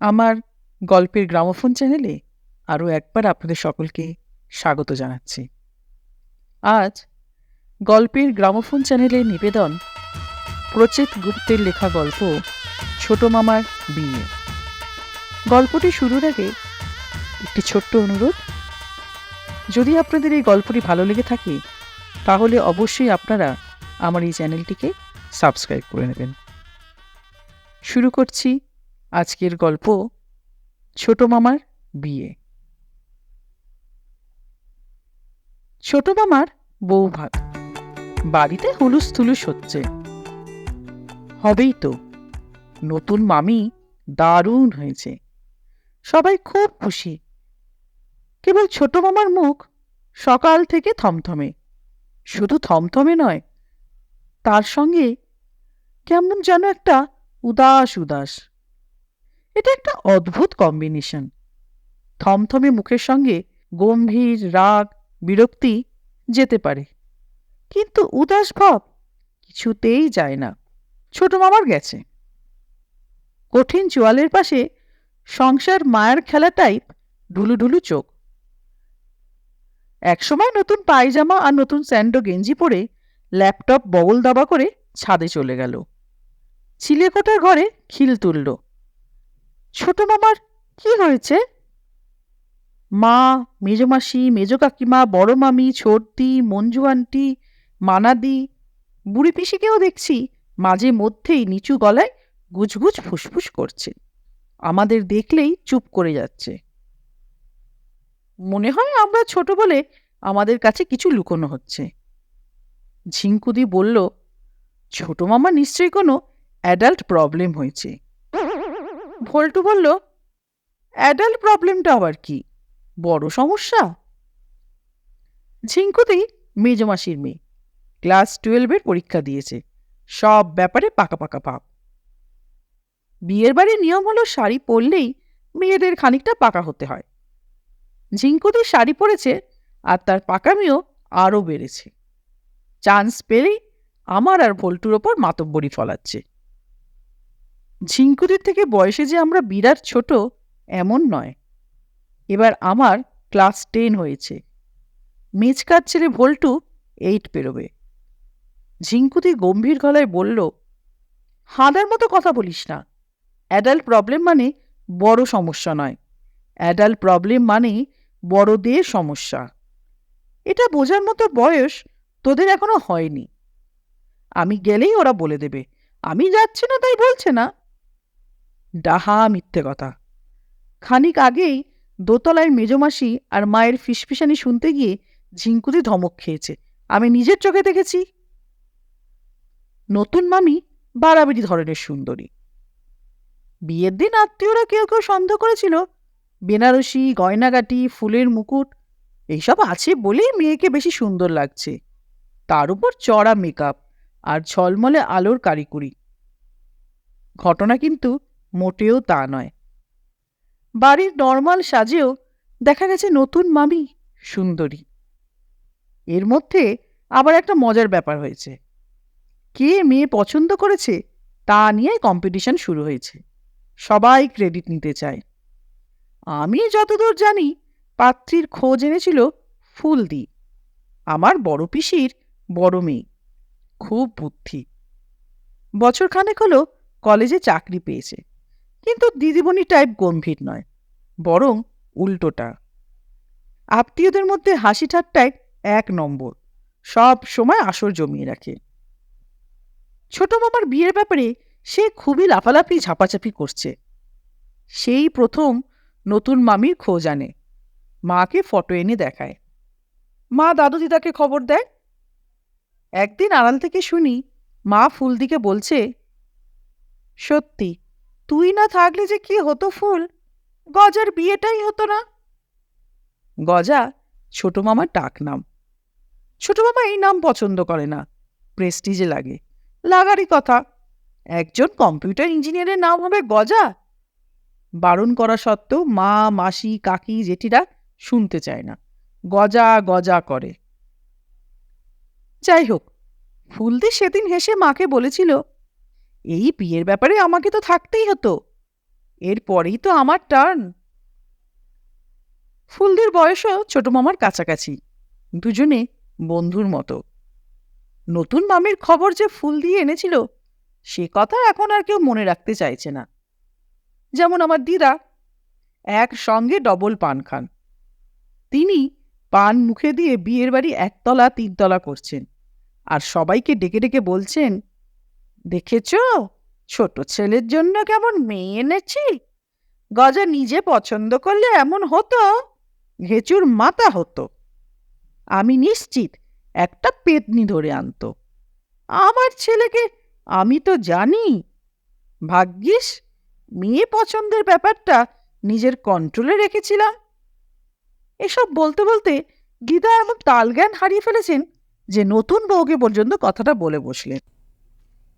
আমার গল্পের গ্রামোফোন চ্যানেলে আরও একবার আপনাদের সকলকে স্বাগত জানাচ্ছি। আজ গল্পের গ্রামোফোন চ্যানেলের নিবেদন, প্রচেত গুপ্তের লেখা গল্প, ছোট মামার বিয়ে। গল্পটি শুরুর আগে একটি ছোট্ট অনুরোধ। যদি আপনাদের এই গল্পটি ভালো লেগে থাকে, তাহলে অবশ্যই আপনারা আমার এই চ্যানেলটিকে সাবস্ক্রাইব করে নেবেন। শুরু করছি আজকের গল্প, ছোট মামার বিয়ে। ছোট মামার বউ ভাত। বাড়িতে হুলুস থুলুস হচ্ছে। হবেই তো। নতুন মামি দারুণ হয়েছে। সবাই খুব খুশি। কেবল ছোট মামার মুখ সকাল থেকে থমথমে। শুধু থমথমে নয়, তার সঙ্গে কেমন যেন একটা উদাস উদাস। এটা একটা অদ্ভুত কম্বিনেশন থমথমে মুখের সঙ্গে গম্ভীর, রাগ, বিরক্তি যেতে পারে। কিন্তু উদাস ভাব কিছুতেই যায় না। ছোট মামার গেছে। কঠিন চোয়ালের পাশে সংসার মায়ের খেলা টাইপ ঢুলু ঢুলু চোখ। একসময় নতুন পায়জামা আর নতুন স্যান্ডো গেঞ্জি পরে ল্যাপটপ বগল দাবা করে ছাদে চলে গেল। চিলেকোটার ঘরে খিল তুলল। ছোট মামার কি হয়েছে? মা মেজমাসি মেজ কাকিমা, বড় মামি, ছোটদি, মঞ্জু আন্টি মানাদি, বুড়ি পিসিকেও দেখছি মাঝে মধ্যেই নিচু গলায় গুজগুজ ফুসফুস করছে। আমাদের দেখলেই চুপ করে যাচ্ছে। মনে হয় আমরা ছোট বলে আমাদের কাছে কিছু লুকোনো হচ্ছে। ঝিঙ্কুদি বলল, ছোট মামা নিশ্চয়ই কোনো অ্যাডাল্ট প্রবলেম হয়েছে। ভল্টু বলল, অ্যাডাল্ট প্রবলেমটা আবার কি? বড় সমস্যা? ঝিঙ্কুতি মেজমাসির মেয়ে। ক্লাস টুয়েলভের পরীক্ষা দিয়েছে। সব ব্যাপারে পাকা পাকা পাপ। বিয়ের বাড়ির নিয়ম হলো শাড়ি পরলেই মেয়েদের খানিকটা পাকা হতে হয়। ঝিঙ্কুতি শাড়ি পরেছে আর তার পাকামিও আরও বেড়েছে। চান্স পেলেই আমার আর ভোল্টুর ওপর মাতব্বরি ফলাচ্ছে। ঝিঙ্কুতির থেকে বয়সে যে আমরা বিরাট ছোট, এমন নয়। এবার আমার ক্লাস টেন হয়েছে। মেচকার ছেলে ভল্টু এইট পেরোবে। ঝিঙ্কুতি গম্ভীর গলায় বলল, হাঁদার মতো কথা বলিস না। অ্যাডাল্ট প্রবলেম মানে বড় সমস্যা নয়। অ্যাডাল্ট প্রবলেম মানে বড়দের সমস্যা। এটা বোঝার মতো বয়স তোদের এখনও হয়নি। আমি গেলেই ওরা বলে দেবে। আমি যাচ্ছি না তাই বলছে না। ডাহা মিথ্যে কথা। খানিক আগেই দোতলায় মেজমাসি আর মায়ের ফিসফিসানি শুনতে গিয়ে ঝিঙ্কুতি ধমক খেয়েছে। আমি নিজের চোখে দেখেছি। নতুন মামি বাড়াবাড়ি ধরনের সুন্দরী। বিয়ের দিন আত্মীয়রা কেউ কেউ সন্দেহ করেছিল, বেনারসি, গয়নাগাটি, ফুলের মুকুট, এইসব আছে বলেই মেয়েকে বেশি সুন্দর লাগছে। তার উপর চড়া মেকআপ আর ঝলমলে আলোর কারিকুরি। ঘটনা কিন্তু মোটেও তা নয়। বাড়ির নর্মাল সাজেও দেখা গেছে নতুন মামি সুন্দরী। এর মধ্যে আবার একটা মজার ব্যাপার হয়েছে। কে মেয়ে পছন্দ করেছে, তা নিয়ে কম্পিটিশন শুরু হয়েছে। সবাই ক্রেডিট নিতে চায়। আমি যতদূর জানি, পাত্রীর খোঁজ এনেছিল ফুলদি। আমার বড় পিসির বড় মেয়ে। খুব বুদ্ধি। বছরখানেক হলো কলেজে চাকরি পেয়েছে। কিন্তু দিদিমণি টাইপ গম্ভীর নয়, বরং উল্টোটা। আত্মীয়দের মধ্যে হাসি ঠাট্টায় এক নম্বর, সব সময় আসর জমিয়ে রাখে। ছোট মামার বিয়ের ব্যাপারে সে খুবই লাফালাফি, ঝাপাঝাপি করছে। সেই প্রথম নতুন মামির খোঁজ আনে। মাকে ফটো এনে দেখায়। মা দাদু দিদাকে খবর দেয়। একদিন আড়াল থেকে শুনি মা ফুলদিকে বলছে, সত্যি, তুই না থাকলে যে কি হতো ফুল? গজার বিয়েটাই হতো না? গজা ছোট মামার ডাক নাম ছোট মামা এই নাম পছন্দ করে না, প্রেস্টিজে লাগে। লাগারই কথা। একজন কম্পিউটার ইঞ্জিনিয়ারের নাম হবে গজা। বারণ করা সত্ত্বেও মা, মাসি, কাকি, জেঠিরা শুনতে চায় না। গজা গজা করে। যাই হোক ফুলদি সেদিন হেসে মাকে বলেছিল, এই বিয়ের ব্যাপারে আমাকে তো থাকতেই হতো। এরপরেই তো আমার টার্ন। ফুলদির বয়সও ছোট মামার কাছাকাছি। দুজনে বন্ধুর মতো। নতুন মামির খবর যে ফুল দিয়ে এনেছিল, সে কথা এখন আর কেউ মনে রাখতে চাইছে না। যেমন আমার দিদা একসঙ্গে ডবল পান খান। তিনি পান মুখে দিয়ে বিয়ের বাড়ি একতলা তিনতলা করছেন আর সবাইকে ডেকে ডেকে বলছেন, দেখেছ, ছোট ছেলের জন্য কেমন মেয়ে এনেছি? গজা নিজে পছন্দ করলে এমন হতো ঘেচুর মাথা হতো। আমি নিশ্চিত একটা পেতনি ধরে আনতো। আমার ছেলেকে আমি তো জানি। ভাগ্যিস, মেয়ে পছন্দের ব্যাপারটা নিজের কন্ট্রোলে রেখেছিলাম। এসব বলতে বলতে গীতা এমন তালজ্ঞান হারিয়ে ফেলেছেন যে নতুন বউকে পর্যন্ত কথাটা বলে বসলেন।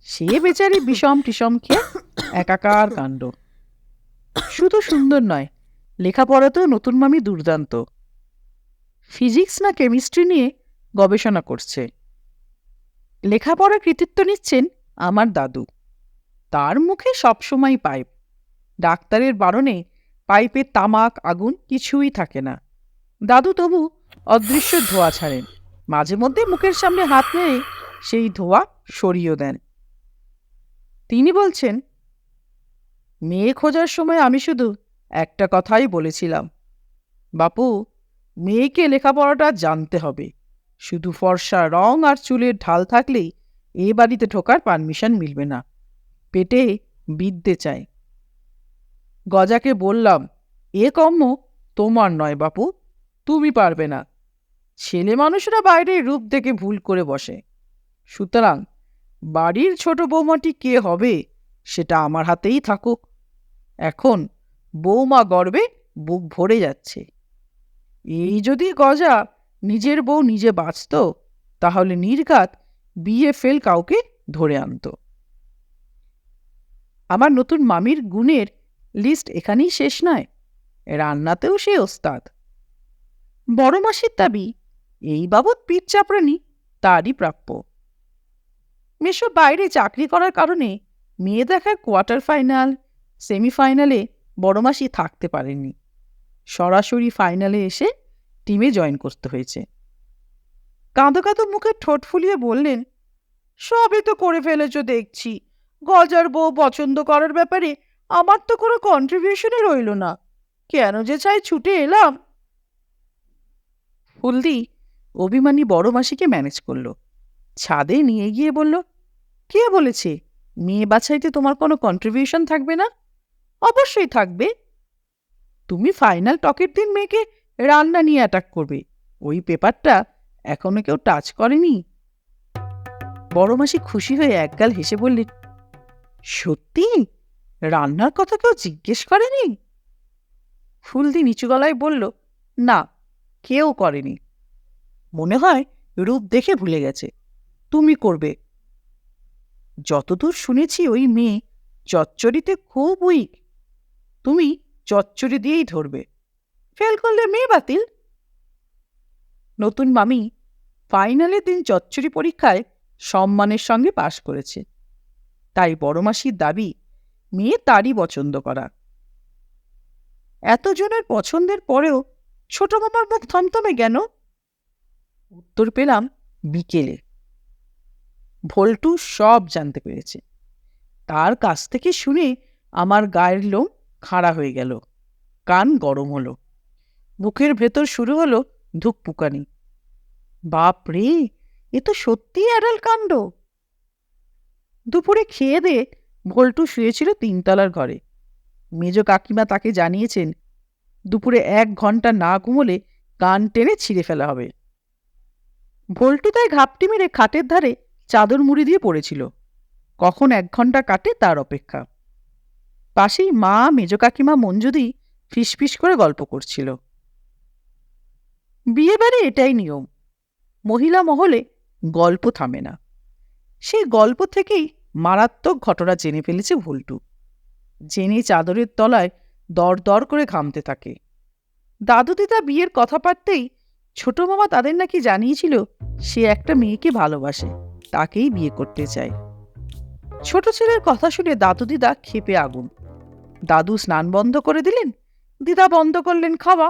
সে বেচারি বিষম টিসম খেয়ে একাকার কাণ্ড। শুধু সুন্দর নয়, লেখাপড়াতেও নতুন মামি দুর্দান্ত। ফিজিক্স না কেমিস্ট্রি নিয়ে গবেষণা করছে। লেখাপড়ার কৃতিত্ব নিচ্ছেন আমার দাদু। তার মুখে সবসময় পাইপ। ডাক্তারের বারণে পাইপের তামাক, আগুন কিছুই থাকে না। দাদু তবু অদৃশ্য ধোয়া ছাড়েন। মাঝে মধ্যে মুখের সামনে হাত নেড়ে সেই ধোয়া সরিয়ে দেন। তিনি বলছেন, মেয়ে খোঁজার সময় আমি শুধু একটা কথাই বলেছিলাম। বাপু, মেয়েকে লেখাপড়াটা জানতে হবে। শুধু ফর্সা রং আর চুলের ঢাল থাকলেই এ বাড়িতে ঢোকার পারমিশন মিলবে না। পেটে বিদ্যে চাই গজাকে বললাম, এ কম্ম তোমার নয় বাপু, তুমি পারবে না। ছেলে মানুষরা বাইরে রূপ দেখে ভুল করে বসে। সুতরাং বাড়ির ছোট বৌমাটি কে হবে সেটা আমার হাতেই থাকুক। এখন বৌমা গর্বে বুক ভরে যাচ্ছে। এই যদি গজা নিজের বউ নিজে বাঁচত, তাহলে নির্ঘাত ফেল কাউকে ধরে আনত। আমার নতুন মামির গুণের লিস্ট এখানেই শেষ নয়, রান্নাতেও সে ওস্তাদ। বড় মাসির দাবি, এই বাবদ পিঠ চাপড়ানি তারই প্রাপ্য। মেশো বাইরে চাকরি করার কারণে মেয়ে দেখার কোয়ার্টার ফাইনাল সেমিফাইনালে বড় মাসি থাকতে পারেননি। সরাসরি ফাইনালে এসে টিমে জয়েন করতে হয়েছে। কাঁদো কাঁদো মুখে ঠোঁট ফুলিয়ে বললেন, সবই তো করে ফেলেছ দেখছি। গজার বউ পছন্দ করার ব্যাপারে আমার তো কোনো কন্ট্রিবিউশনই রইল না। কেন যে চাই ছুটে এলাম? ফুলদি অভিমানী বড় মাসিকে ম্যানেজ করল। ছাদে নিয়ে গিয়ে বলল, কে বলেছে? মেয়ে বাছাইতে তোমার কোনো কন্ট্রিবিউশন থাকবে না? অবশ্যই থাকবে। তুমি ফাইনাল টকের দিন মেয়েকে রান্না নিয়ে অ্যাটাক করবে। ওই পেপারটা এখনও কেউ টাচ করেনি। বড় মাসি খুশি হয়ে একগাল হেসে বললেন সত্যি? রান্নার কথা কেউ জিজ্ঞেস করেনি? ফুলদি নিচু গলায় বলল, না, কেউ করেনি। মনে হয় রূপ দেখে ভুলে গেছে। তুমি করবে। যতদূর শুনেছি ওই মেয়ে চচ্চড়িতে খুব উইক তুমি চচ্চড়ি দিয়েই ধরবে। ফেল করলে মেয়ে বাতিল? নতুন মামি ফাইনালের দিন চচ্চড়ি পরীক্ষায় সম্মানের সঙ্গে পাশ করেছে। তাই বড় মাসির দাবি, মেয়ে তারই পছন্দ করা। এতজনের পছন্দের পরেও ছোট মামার মুখ থমথমে কেন? উত্তর পেলাম বিকেলে। ভোল্টু সব জানতে পেরেছে। তার কাছ থেকে শুনে আমার গায়ের লোম খাড়া হয়ে গেল। কান গরম হলো। বুকের ভেতর শুরু হলো ধুকপুকানি বাপ রে, এ তো সত্যিই অ্যাডাল কাণ্ড। দুপুরে খেয়ে দিয়ে ভোল্টু শুয়েছিল তিনতলার ঘরে। মেজ কাকিমা তাকে জানিয়েছেন, দুপুরে এক ঘণ্টা না ঘুমোলে কান টেনে ছিঁড়ে ফেলা হবে। ভোল্টু তাই ঘাপটি মেরে খাটের ধারে চাদর মুড়ি দিয়ে পড়েছিল। কখন এক ঘণ্টা কাটে তার অপেক্ষা। পাশেই মা, মেজ কাকিমা, মঞ্জুদি ফিসফিস করে গল্প করছিল। বিয়ে বাড়ি এটাই নিয়ম। মহিলা মহলে গল্প থামে না। সেই গল্প থেকেই মারাত্মক ঘটনা জেনে ফেলেছে ভুলটু। জেনে চাদরের তলায় দর দর করে ঘামতে থাকে। দাদু দিদা বিয়ের কথা পারতেই ছোট মামা তাদের নাকি জানিয়েছিল সে একটা মেয়েকে ভালোবাসে, তাকেই বিয়ে করতে চায়। ছোট ছেলের কথা শুনে দাদু দিদা ক্ষেপে আগুন। দাদু স্নান বন্ধ করে দিলেন, দিদা বন্ধ করলেন খাওয়া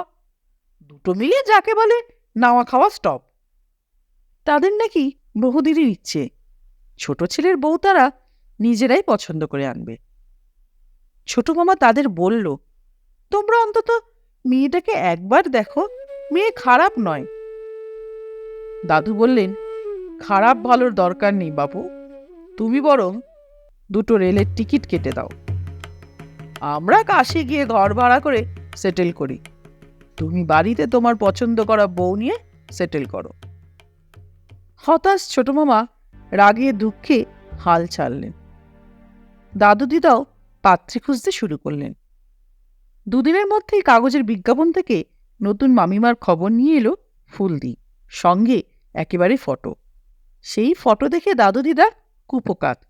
দুটো মিলিয়ে যাকে বলে নাওয়া খাওয়া স্টপ তাদের নাকি বহুদিনের ইচ্ছে। ছোট ছেলের বউ তারা নিজেরাই পছন্দ করে আনবে। ছোট মামা তাদের বলল, তোমরা অন্তত মেয়েটাকে একবার দেখো, মেয়ে খারাপ নয়। দাদু বললেন, খারাপ ভালোর দরকার নেই বাবু তুমি বরং দুটো রেলের টিকিট কেটে দাও। আমরা কাশি গিয়ে ঘর ভাড়া করে সেটেল করি। তুমি বাড়িতে তোমার পছন্দ করা বউ নিয়ে সেটেল করো। হতাশ ছোট মামা রাগে দুঃখে হাল ছাড়লেন। দাদু দিদাও পাত্রী খুঁজতে শুরু করলেন। দুদিনের মধ্যেই কাগজের বিজ্ঞাপন থেকে নতুন মামিমার খবর নিয়ে এলো ফুলদি, সঙ্গে একেবারে ফটো। সেই ফটো দেখে দাদু দিদা কুপকাত।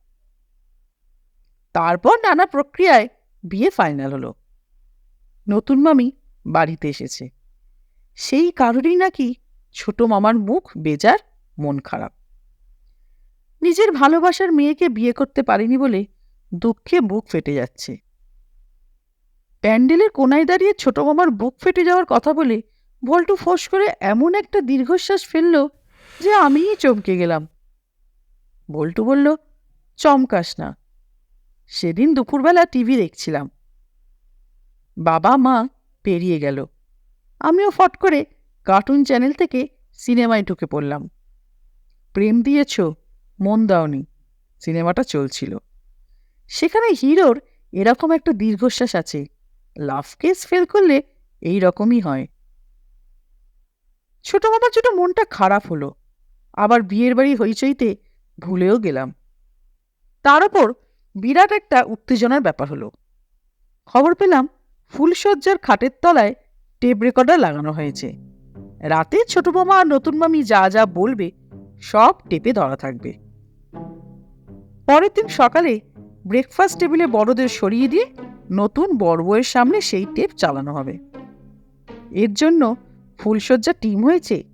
তারপর নানা প্রক্রিয়ায় বিয়ে ফাইনাল হলো। নতুন মামি বাড়িতে এসেছে। সেই কারণেই নাকি ছোট মামার মুখ বেজার, মন খারাপ। নিজের ভালোবাসার মেয়েকে বিয়ে করতে পারেনি বলে দুঃখে বুক ফেটে যাচ্ছে। প্যান্ডেলের কোনায় দাঁড়িয়ে ছোট মামার বুক ফেটে যাওয়ার কথা বলে ভল্টু ফোঁস করে এমন একটা দীর্ঘশ্বাস ফেলল যে আমিই চমকে গেলাম। বল্টু বলল, চমকাস না। সেদিন দুপুরবেলা টিভি দেখছিলাম। বাবা মা পেরিয়ে গেল। আমিও ফট করে কার্টুন চ্যানেল থেকে সিনেমায় ঢুকে পড়লাম। প্রেম দিয়েছ, মন দাওনি, সিনেমাটা চলছিল। সেখানে হিরোর এরকম একটা দীর্ঘশ্বাস আছে লাভ কেস ফেল করলে এই রকমই হয়। ছোট মামার ছোট মনটা খারাপ হলো, আবার বিয়ের বাড়ি হইচইতে ভুলেও গেলাম। তার ওপর বিরাট একটা উত্তেজনার ব্যাপার হলো। খবর পেলাম ফুলসজ্জার খাটের তলায় টেপ রেকর্ডার লাগানো হয়েছে। রাতে ছোট মামা আর নতুন মামি যা যা বলবে সব টেপে ধরা থাকবে। পরের দিন সকালে ব্রেকফাস্ট টেবিলে বড়দের সরিয়ে দিয়ে নতুন বড় বউয়ের সামনে সেই টেপ চালানো হবে। এর জন্য ফুলসজ্জা টিম হয়েছে।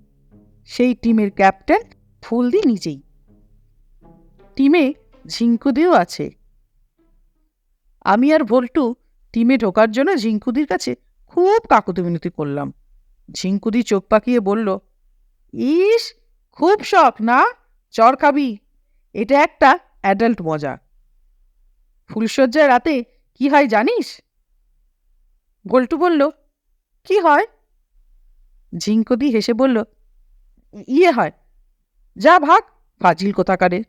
সেই টিমের ক্যাপ্টেন ফুলদি নিজেই। টিমে ঝিঙ্কুদিও আছে। আমি আর ভল্টু টিমে ঢোকার জন্য ঝিঙ্কুদির কাছে খুব কাকুতি মিনতি করলাম। ঝিঙ্কুদি চোখ পাকিয়ে বলল, ইস, খুব শখ না? চর খাবি। এটা একটা অ্যাডাল্ট মজা। ফুলসজ্জায় রাতে কি হয় জানিস? গোল্টু বলল, কি হয়? ঝিঙ্কদি হেসে বলল ইয়ে হয়। যা ভাগ, ফাজিল কোথাকারে?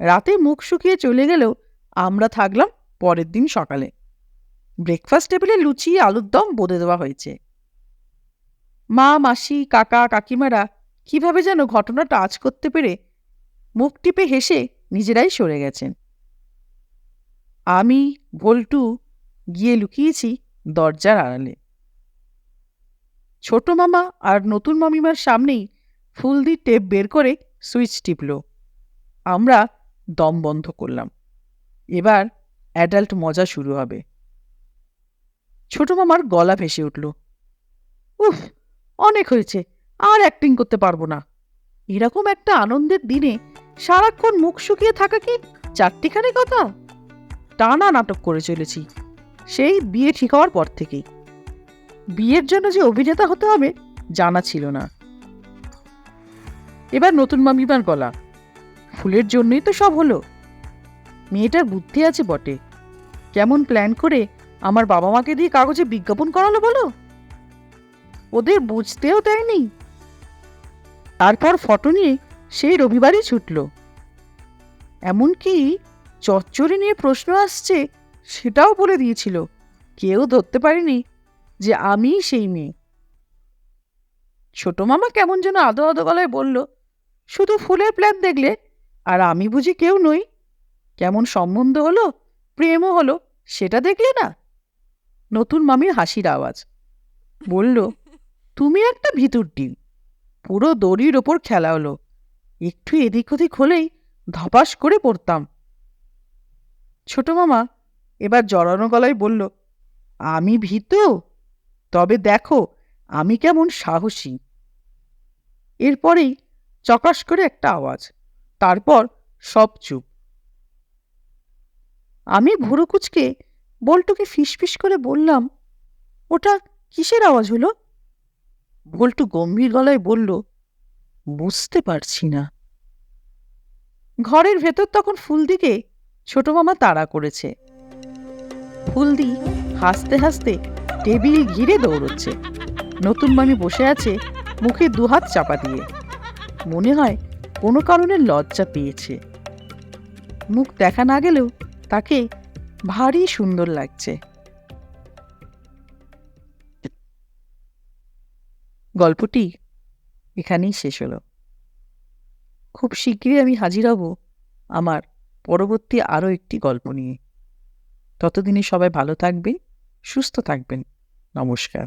রাতে মুখ শুকিয়ে চলে গেলেও আমরা থাকলাম পরের দিন সকালে। ব্রেকফাস্ট টেবিলে লুচি আলুর দম বোঁদে দেওয়া হয়েছে। মা, মাসি, কাকা, কাকিমারা কীভাবে যেন ঘটনাটা আজ করতে পেরে মুখ টিপে হেসে নিজেরাই সরে গেছেন। আমি ভল্টু গিয়ে লুকিয়েছি দরজার আড়ালে। ছোট মামা আর নতুন মামিমার সামনেই ফুল দিয়ে টেপ বের করে সুইচ টিপল। আমরা দম বন্ধ করলাম। এবার অ্যাডাল্ট মজা শুরু হবে। ছোট মামার গলা ভেসে উঠল, উফ, অনেক হয়েছে, আর অ্যাক্টিং করতে পারব না। এরকম একটা আনন্দের দিনে সারাক্ষণ মুখ শুকিয়ে থাকা কি চারটিখানি কথা? টানা নাটক করে চলেছি, সেই বিয়ে ঠিক হওয়ার পর থেকেই। বিয়ের জন্য যে অভিনেতা হতে হবে জানা ছিল না। এবার নতুন মামিমার গলা, ফুলের জন্যই তো সব হলো। মেয়েটার বুদ্ধি আছে বটে। কেমন প্ল্যান করে আমার বাবা মাকে দিয়ে কাগজে বিজ্ঞাপন করালো বলো? ওদের বুঝতেও দেয়নি। তারপর ফটো নিয়ে সেই রবিবারই ছুটল। এমনকি চচ্চড়ি নিয়ে প্রশ্ন আসছে সেটাও বলে দিয়েছিল। কেউ ধরতে পারেনি যে আমি সেই মেয়ে। ছোট মামা কেমন যেন আদো আদো গলায় বলল, শুধু ফুলের প্ল্যান দেখলে আর আমি বুঝি কেউ নই। কেমন সম্বন্ধ হলো, প্রেমও হলো, সেটা দেখলে না? নতুন মামির হাসির আওয়াজ। বলল, তুমি একটা ভিতর ডিম। পুরো দড়ির ওপর খেলা হলো। একটু এদিক ওদিক হলেই ধপাস করে পড়তাম। ছোট মামা এবার জড়ানো গলায় বলল, আমি ভীতু? তবে দেখো, আমি কেমন সাহসী। এরপরেই চকাস করে একটা আওয়াজ, তারপর সব চুপ। আমি ভুরু কুচকে বল্টুকে ফিসফিস করে বললাম, ওটা কিসের আওয়াজ হলো? বল্টু গম্ভীর গলায় বলল, বুঝতে পারছি না। ঘরের ভেতর তখন ফুলদিকে ছোট মামা তাড়া করেছে। ফুলদি হাসতে হাসতে টেবিল ঘিরে দৌড়চ্ছে। নতুন মামি বসে আছে মুখে দুহাত চাপা দিয়ে। মনে হয় কোনো কারণে লজ্জা পেয়েছে। মুখ দেখা না গেলেও তাকে ভারী সুন্দর লাগছে। গল্পটি এখানেই শেষ হলো। খুব শীঘ্রই আমি হাজির হব আমার পরবর্তী আরও একটি গল্প নিয়ে। ততদিনে সবাই ভালো থাকবেন, সুস্থ থাকবেন। নমস্কার।